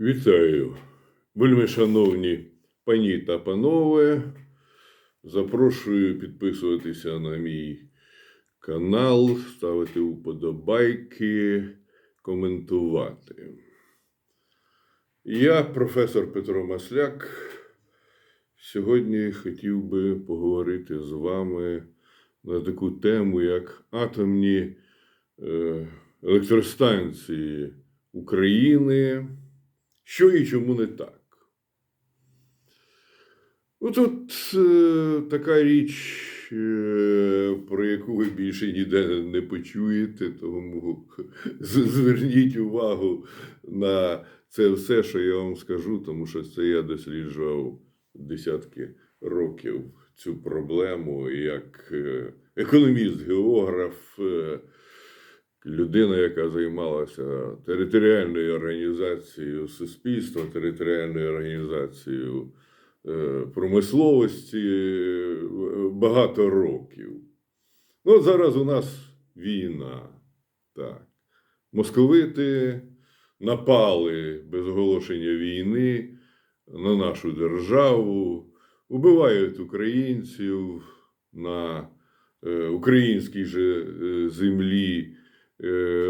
Вітаю, вельми шановні пані та панове. Запрошую підписуватися на мій канал, ставити уподобайки, коментувати. Я, професор Петро Масляк, сьогодні хотів би поговорити з вами на таку тему, як атомні е, електростанції України. Що і чому не так? Ну, тут е, така річ, е, про яку ви більше ніде не почуєте, тому зверніть увагу на це все, що я вам скажу, тому що це я досліджував десятки років цю проблему як е, економіст, географ. е, людина, яка займалася територіальною організацією суспільства, територіальною організацією е, промисловості е, багато років. Ну, зараз у нас війна. Так. Московити напали без оголошення війни на нашу державу, убивають українців на е, українській же землі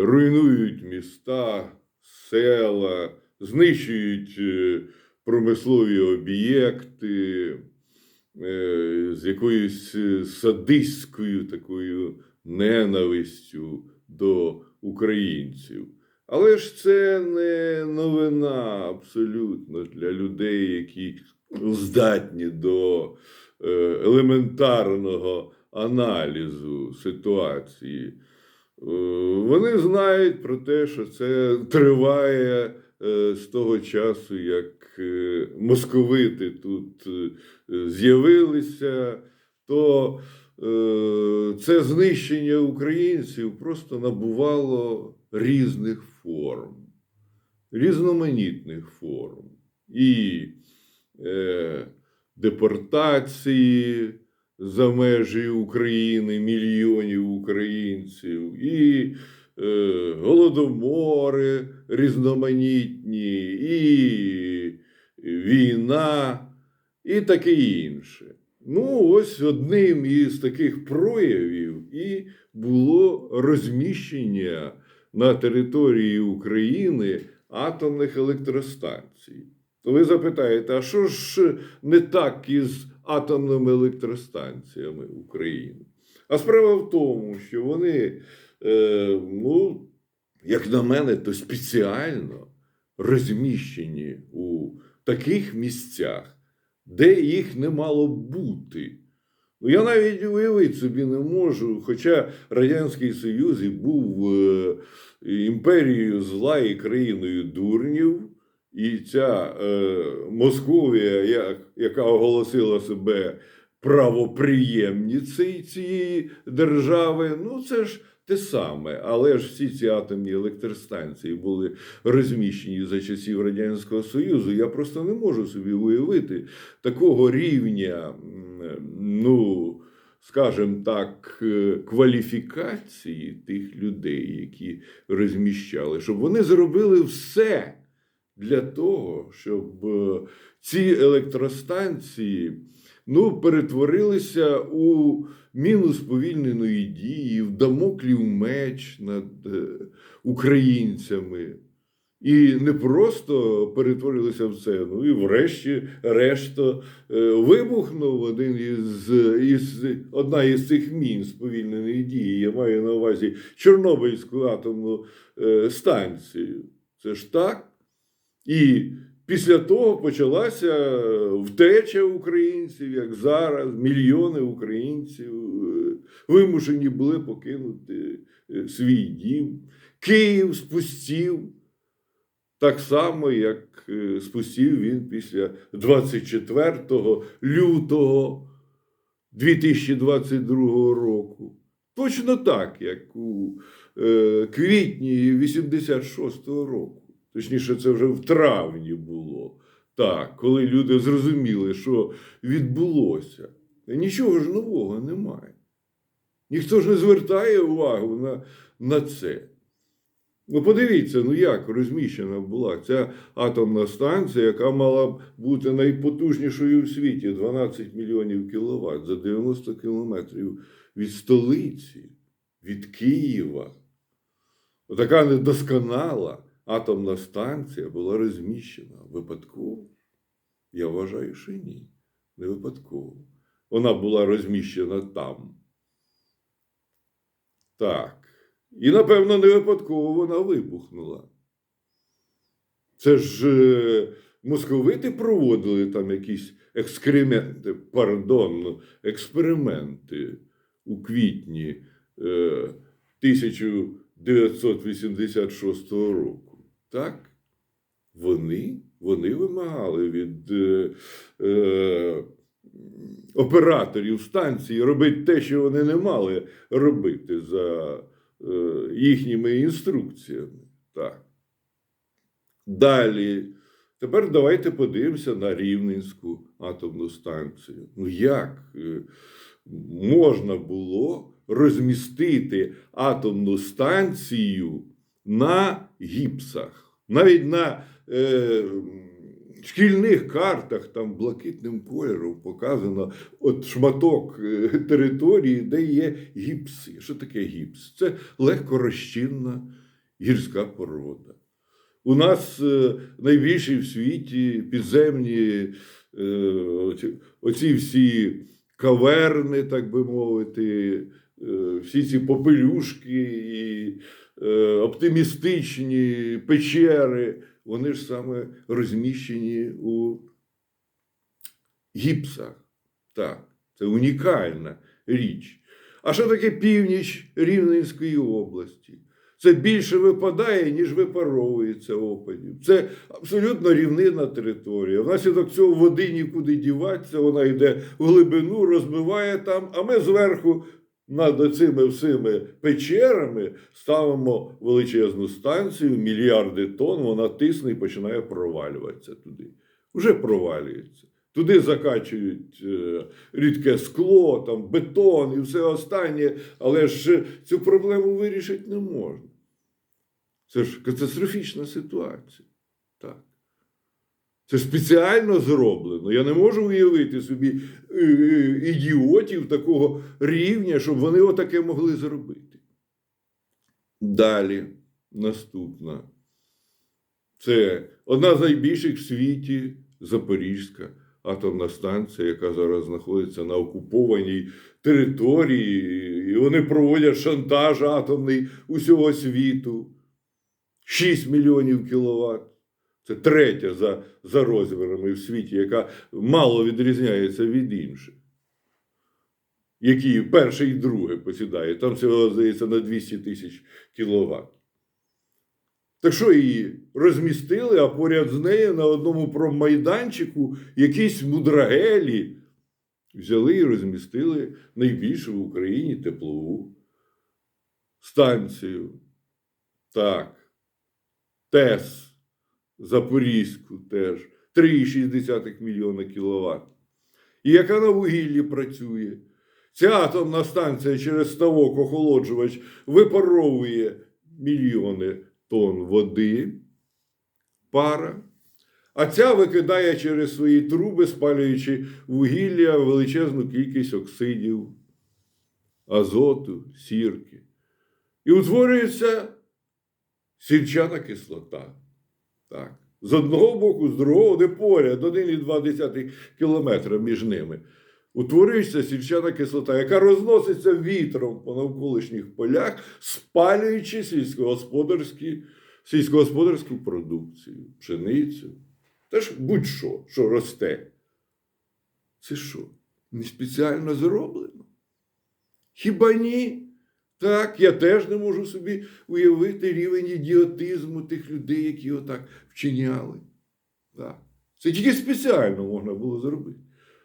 руйнують міста, села, знищують е, промислові об'єкти е, з якоюсь е, садистською такою ненавистю до українців. Але ж це не новина абсолютно для людей, які здатні до е, елементарного аналізу ситуації. Е, Вони знають про те, що це триває е, з того часу, як е, московити тут з'явилися, то це знищення українців просто набувало різних форм, різноманітних форм. І е, депортації за межі України мільйонів українців, і е, голодомори різноманітні, і війна, і таке інше. Ну, ось одним із таких проявів і було розміщення на території України атомних електростанцій. То ви запитаєте, а що ж не так із атомними електростанціями України? А справа в тому, що вони, е, ну, як на мене, то спеціально розміщені у таких місцях, де їх не мало бути. Ну, я навіть уявити собі не можу, хоча Радянський Союз і був е, імперією зла і країною дурнів, і ця е, Московія, яка оголосила себе правоприємницею цієї держави, ну це ж те саме. Але ж всі ці атомні електростанції були розміщені за часів Радянського Союзу. Я просто не можу собі уявити такого рівня, ну, скажімо так, е, кваліфікації тих людей, які розміщали, щоб вони зробили все для того, щоб е, ці електростанції ну, перетворилися у мінус повільненої дії, в дамоклів меч над е, українцями. І не просто перетворилися в це, ну і врешті решта е, вибухнув один із, із одна із цих мін сповільненої дії. Я маю на увазі Чорнобильську атомну станцію. Це ж так. І після того почалася втеча українців, як зараз. Мільйони українців е, вимушені були покинути е, свій дім. Київ спустів. Так само, як е, спустів він після 24 лютого 2022 року. Точно так, як у е, квітні 86-го року. Точніше, це вже в травні було. Так, коли люди зрозуміли, що відбулося. Нічого ж нового немає. Ніхто ж не звертає увагу на, на це. Ну, подивіться, ну як розміщена була ця атомна станція, яка мала бути найпотужнішою в світі 12 мільйонів кіловат за 90 кілометрів від столиці, від Києва. Така недосконала атомна станція була розміщена випадково. Я вважаю, що ні, не випадково. Вона була розміщена там. Так. І, напевно, не випадково вона вибухнула. Це ж е, московити проводили там якісь екскременти, пардон, експерименти у квітні е, 1986 року. Так? Вони, вони вимагали від е, е, операторів станції робити те, що вони не мали робити за е, їхніми інструкціями. Так. Далі. Тепер давайте подивимося на Рівненську атомну станцію. Ну як е, можна було розмістити атомну станцію на гіпсах? Навіть на е, шкільних картах там блакитним кольором показано от шматок е, території, де є гіпси. Що таке гіпс? Це легкорозчинна гірська порода. У нас е, найбільші в світі підземні е, оці- всі каверни, так би мовити, всі ці попелюшки і е, оптимістичні печери, вони ж саме розміщені у гіпсах. Так, це унікальна річ. А що таке північ Рівненської області? Це більше випадає, ніж випаровується опадів. Це абсолютно рівнинна територія. Внаслідок цього води нікуди діватися, вона йде в глибину, розбиває там, а ми зверху над цими всіми печерами ставимо величезну станцію, мільярди тонн, вона тисне і починає провалюватися туди. Вже провалюється. Туди закачують е, рідке скло, там, бетон і все останнє, але ж цю проблему вирішити не можна. Це ж катастрофічна ситуація. Так. Це спеціально зроблено. Я не можу уявити собі е, е, ідіотів такого рівня, щоб вони отаке могли зробити. Далі, наступна. Це одна з найбільших в світі Запорізька атомна станція, яка зараз знаходиться на окупованій території, і вони проводять шантаж атомний усього світу. 6 мільйонів кіловат. Це третя за, за розмірами в світі, яка мало відрізняється від інших. Які перше і друге посідає. Там всього, здається, на 200 тисяч кіловат. Так що її розмістили, а поряд з нею на одному промайданчику якісь мудрагелі взяли і розмістили найбільшу в Україні теплову станцію. Так. ТЕС Запорізьку теж 3,6 мільйона кіловат. І яка на вугіллі працює? Ця атомна станція через ставок охолоджувач випаровує мільйони тонн води, пара. А ця викидає через свої труби, спалюючи вугілля величезну кількість оксидів, азоту, сірки. І утворюється сільчана кислота. Так. З одного боку, з другого, вони поряд, 1,2 кілометра між ними. Утворюється сільчана кислота, яка розноситься вітром по навколишніх полях, спалюючи сільськогосподарські, сільськогосподарську продукцію, пшеницю. Та ж будь-що, що росте. Це що? Не спеціально зроблено? Хіба ні? Так, я теж не можу собі уявити рівень ідіотизму тих людей, які отак вчиняли. Так. Це тільки спеціально можна було зробити.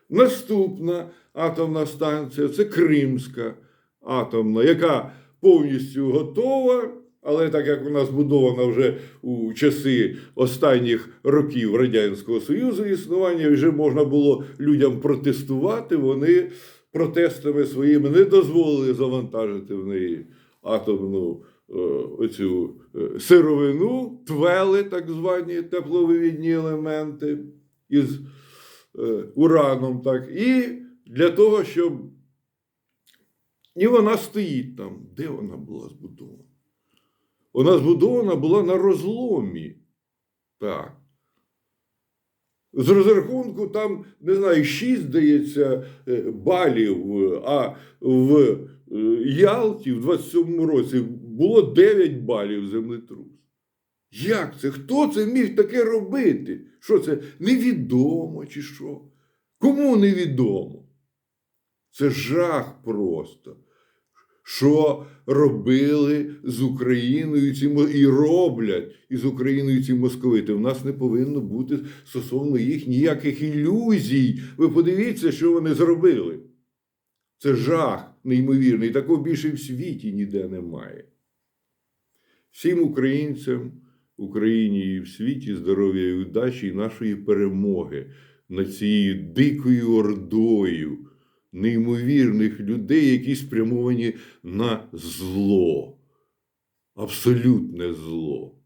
Наступна атомна станція це Кримська атомна, яка повністю готова, але так як вона збудована вже у часи останніх років Радянського Союзу існування, вже можна було людям протестувати, вони протестами своїми не дозволили завантажити в неї атомну оцю е, сировину, твели, так звані тепловивідні елементи із е, ураном, так, і для того, щоб. І вона стоїть там. Де вона була збудована? Вона збудована була на розломі. Так. З розрахунку там, не знаю, 6, здається, е, балів, е, а в е, Ялті в 27-му році було 9 балів землетрус. Як це? Хто це міг таке робити? Що це? Невідомо чи що? Кому невідомо? Це жах просто. Що робили з Україною ці і роблять із Україною ці московити. У нас не повинно бути стосовно їх ніяких ілюзій. Ви подивіться, що вони зробили. Це жах неймовірний. Такого більше в світі ніде немає. Всім українцям, Україні і в світі здоров'я і удачі і нашої перемоги над цією дикою ордою неймовірних людей, які спрямовані на зло. Абсолютне зло.